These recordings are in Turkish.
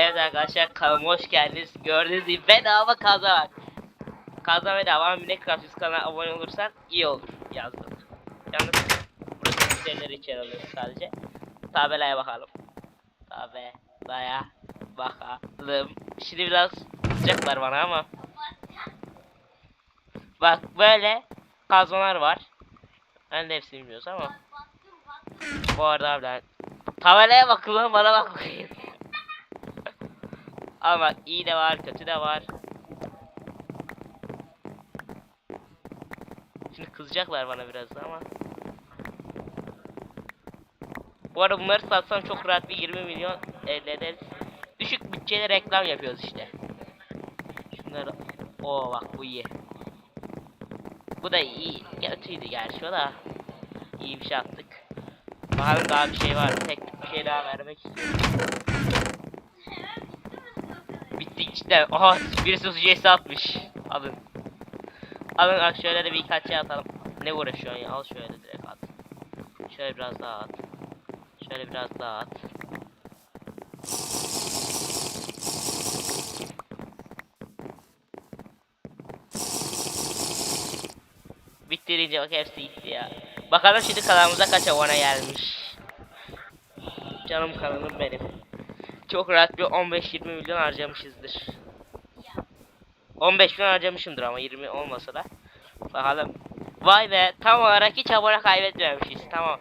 Evet arkadaşlar kanalıma hoş geldiniz. Gördüğünüz gibi bedava kazma var. Kazma bedava ama Minecraft kanalına abone olursan iyi olur yazdım. Yalnız burası müşterileri içeri alıyor sadece. Tabelaya bakalım. Tabelaya bakalım. Şimdi biraz sıcaklar bana ama. Bak böyle kazmalar var. Ben de hepsini bilmiyoruz ama. Bu arada abiler. Tabelaya bakın bana bakmayın. Ama iyi de var, kötü de var. Şimdi kızacaklar bana biraz da ama. Bu arada bunları satsam çok rahat bir 20 milyon elde ederiz. Düşük bütçeyle reklam yapıyoruz işte. Şunları... Oo bak bu iyi. Bu da iyi. Kötüydü gerçi o da. İyi bir şey yaptık. Bakalım daha bir şey var. Tek bir şey daha vermek istiyorum. İşte. Aha birisi sucuyesi atmış. Alın. Alın bak şöyle de birkaç şey atalım. Ne uğraşıyorsun ya? Al şöyle direkt at. Şöyle biraz daha at. Şöyle biraz daha at. Bitti deyince bak hepsi gitti ya. Bakalım şimdi kanalımıza kaç abone gelmiş. Canım kanalım benim. Çok rahat bir 15-20 milyon harcamışızdır. 15 milyon harcamışımdır ama 20 olmasa da. Bakalım. Vay be tam olarak hiç abone kaybetmemişiz. Tamam.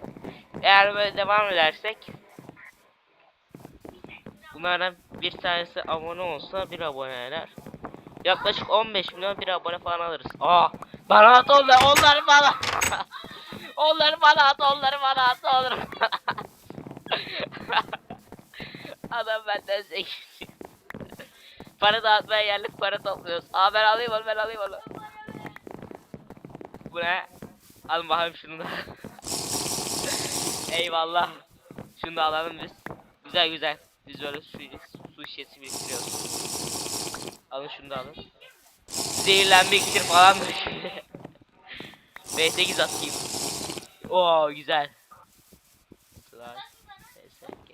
Eğer böyle devam edersek Bunlardan bir tanesi abone olsa bir abone eder. Yaklaşık 15 milyon bir abone falan alırız. Aa, bana at onlar, onları bana. onları bana at, onları bana at, onları bana at. Adam benden zengin. para dağıtmaya geldik, para topluyoruz. Aa ben alayım onu, ben alayım onu. Bu ne? Alın bakalım şunu da. Eyvallah. Şunu da alalım biz. Güzel güzel. Biz böyle su, su şişesi biriktiriyoruz. Alın şunu da alın. Zehirlenme iksir falan da şimdi. V8 atayım. Oo güzel. Slash SSG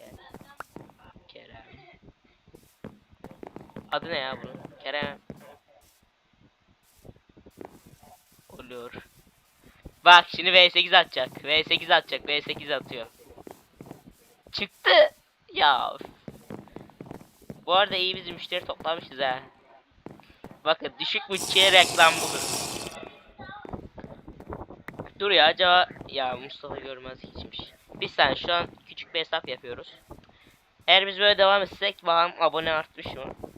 Kerem. Adı ne ya bunun? Kerem. Olur. Bak şimdi V8 atacak. V8 atacak. V8 atıyor. Çıktı. Ya. Bu arada iyi bizim müşteri toplamışız ha. Bakın düşük bütçeye reklam budur. Dur ya acaba ya Mustafa görmez hiçmiş. Bir saniye şu an küçük bir hesap yapıyoruz. Eğer biz böyle devam etsek bakalım abone artmış mı?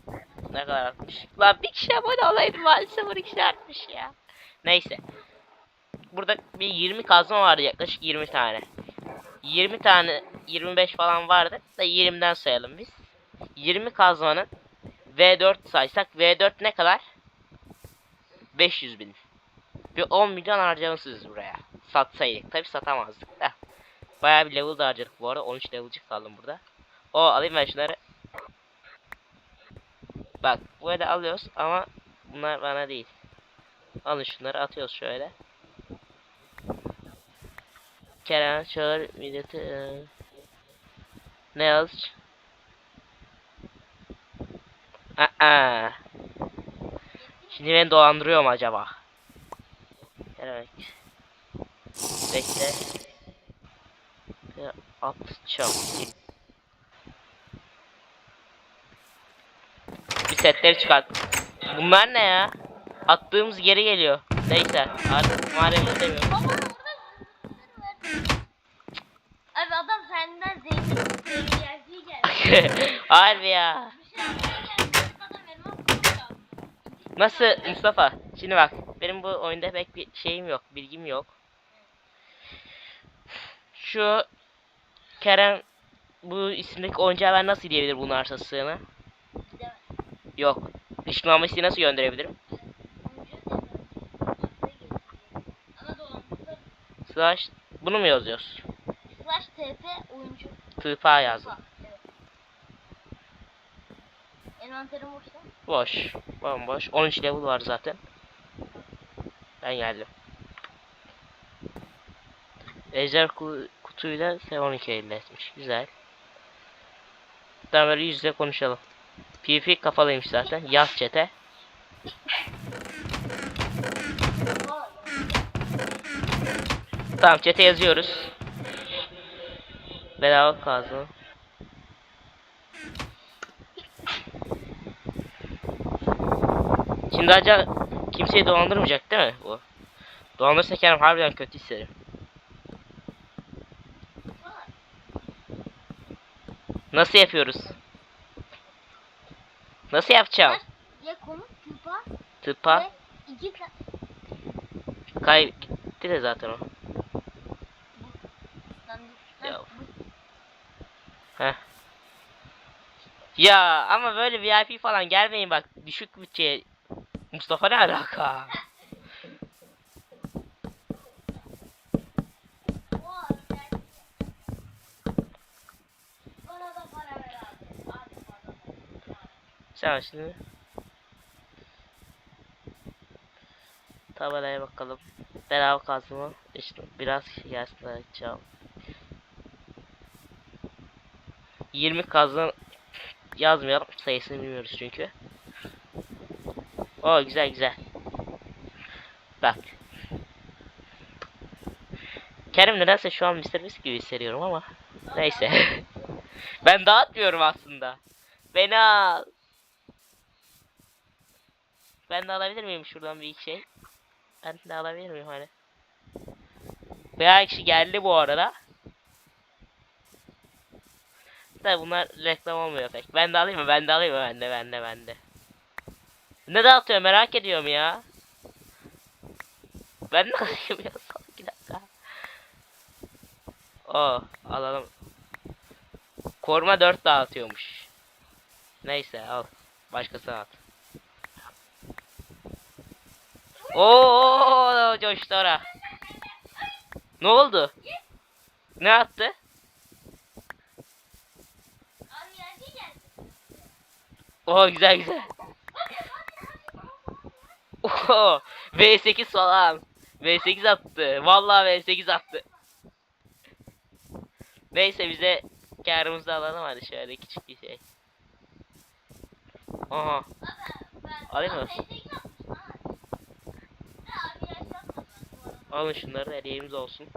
Ne kadar artmış? Lan bir kişi abone olaydı maalesef 12 kişi artmış ya. Neyse. Burada bir 20 kazma vardı yaklaşık 20 tane. 20 tane 25 falan vardı da 20'den sayalım biz. 20 kazmanın V4 saysak V4 ne kadar? 500 bin. Bir 10 milyon harcamışız buraya. Satsaydık. Tabi satamazdık da. Bayağı bir level da harcadık bu arada. 13 level'cık kaldım burada. O alayım ben şunları. Bak böyle alıyoruz ama bunlar bana değil. Alın şunları atıyoruz şöyle. Kerem çağır milleti. e, Ne yaz? Aa. Şimdi beni dolandırıyor mu acaba? Evet. Bekle. Atacağım. Bir setleri çıkart. Bunlar ne ya? Attığımız geri geliyor. Neyse artık madem istemiyorum. Baba Abi adam senden zengin geldi. Harbi ya. Bir. Nasıl Mustafa? Şimdi bak benim bu oyunda pek bir şeyim yok, bilgim yok. Şu Kerem bu isimdeki oyuncağa ben nasıl diyebilir bunun arsasını? Yok. Işınlanma isteği nasıl gönderebilirim? Slash bunu mu yazıyoruz? Slash TP oyuncu. Tıpa yazdım. Evet. Envanterim boşta. Boş. Bomboş. 13 level var zaten. Ben geldim. Ejder ku- kutuyla S12 elde etmiş. Güzel. Tamam böyle yüzle konuşalım. PvP kafalıymış zaten. Yaz çete. Tamam çete yazıyoruz. Bedava kazma. Şimdi acaba kimseyi dolandırmayacak değil mi bu? Dolandırırsa kendimi harbiden kötü hissederim. Nasıl yapıyoruz? Nasıl yapacağım? Ya komut tıpa Tıpa ve iki ka- kay gitti de zaten o. Ya. Heh. Ya ama böyle VIP falan gelmeyin bak düşük bütçeye. Mustafa ne alaka? Vay, sen- Bana da para ver abi. Abi para ver. Şimdi. Tabelaya bakalım. Bedava kazma. İşte biraz gelsin açacağım. 20 kazma yazmayalım. Sayısını bilmiyoruz çünkü. O güzel güzel. Bak. Kerim nedense şu an Mr. Beast gibi hissediyorum ama. Neyse. ben dağıtmıyorum aslında. Beni al. Ben de alabilir miyim şuradan bir şey? Ben de alabilir miyim hani? Bayağı kişi geldi bu arada. Tabi bunlar reklam olmuyor pek. Ben de alayım mı? Ben de alayım mı? Ben de ben de ben de. Ne dağıtıyor merak ediyorum ya. Ben de alayım ya. Son iki dakika. Oo alalım. Koruma 4 dağıtıyormuş. Neyse al. Başkası at. Oo coştu ora. Ne oldu? Ne attı? Oo güzel güzel. Oo V8 falan. V8 attı. Vallahi V8 attı. Neyse bize karımızı alalım hadi şöyle küçük bir şey. Aha. Alayım mı? Alın şunları hediyemiz olsun.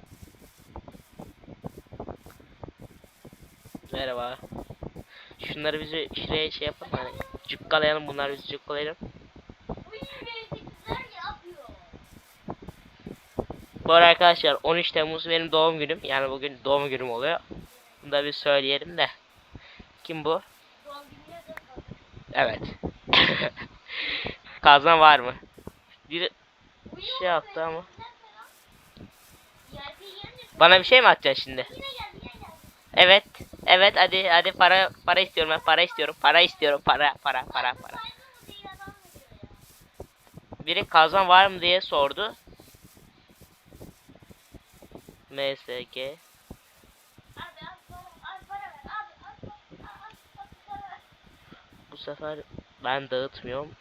Merhaba. Şunları bize şuraya şey yapalım hani cukkalayalım bunlar bizi cukkalayalım. Bu arada arkadaşlar 13 Temmuz benim doğum günüm. Yani bugün doğum günüm oluyor. Bunu da bir söyleyelim de. Kim bu? Evet. Kazan var mı? Bir şey yaptı ama. Bana bir şey mi atacaksın şimdi? Evet. Evet hadi hadi para para istiyorum ben para istiyorum. Para istiyorum. Para para para para. Biri kazan var mı diye sordu. MSG. Bu sefer ben dağıtmıyorum.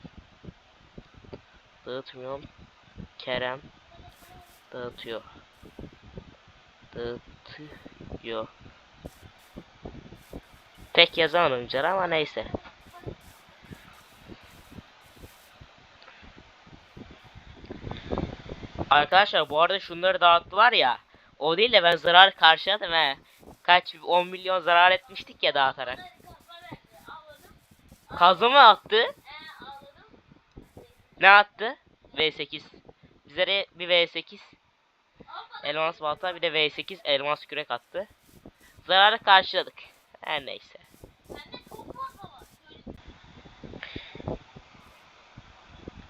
Dağıtmıyorum. Kerem dağıtıyor. Dağıtıyor. Pek yazamadım canım ama neyse. Arkadaşlar bu arada şunları dağıttılar ya. O değil de ben zarar karşıladım he. Kaç 10 milyon zarar etmiştik ya dağıtarak. Kazı mı attı? Ne attı? V8. Bizlere bir V8 elmas balta bir de V8 elmas kürek attı. Zararı karşıladık. Her neyse.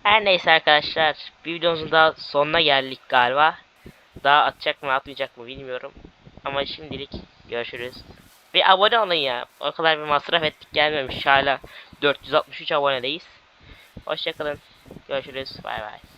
Her neyse arkadaşlar. Bir videomuzun daha sonuna geldik galiba. Daha atacak mı atmayacak mı bilmiyorum. Ama şimdilik görüşürüz. Bir abone olun ya. O kadar bir masraf ettik gelmemiş. Hala 463 abonedeyiz. Hoşçakalın. Görüşürüz. Bay bay.